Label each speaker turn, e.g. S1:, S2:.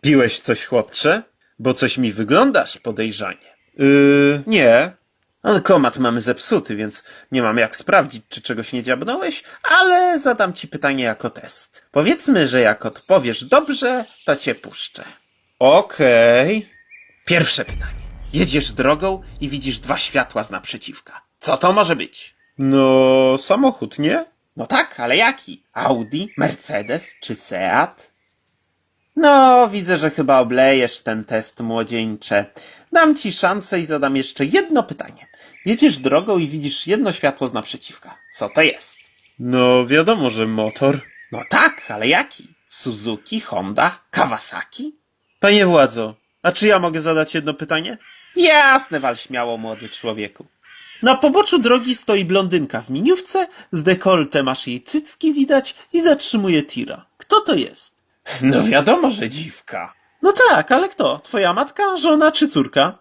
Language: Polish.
S1: Piłeś coś, chłopcze? Bo coś mi wyglądasz podejrzanie. Yy, nie. Ale komat mamy zepsuty, więc nie mam jak sprawdzić, czy czegoś nie dziabnąłeś, ale zadam ci pytanie jako test. Powiedzmy, że jak odpowiesz dobrze, to cię puszczę. Okej. Pierwsze pytanie. Jedziesz drogą i widzisz dwa światła z naprzeciwka. Co to może być? No, samochód, nie? No tak, ale jaki? Audi, Mercedes czy Seat? No, widzę, że chyba oblejesz ten test, młodzieńcze. Dam ci szansę i zadam jeszcze jedno pytanie. Jedziesz drogą i widzisz jedno światło z naprzeciwka. Co to jest? No, wiadomo, że motor. No tak, ale jaki? Suzuki, Honda, Kawasaki? Panie władzo, a czy ja mogę zadać jedno pytanie? Jasne, wal śmiało, młody człowieku. Na poboczu drogi stoi blondynka w miniówce, z dekoltem aż jej cycki widać i zatrzymuje tira. Kto to jest? No wiadomo, że dziwka. No tak, ale kto? Twoja matka, żona czy córka?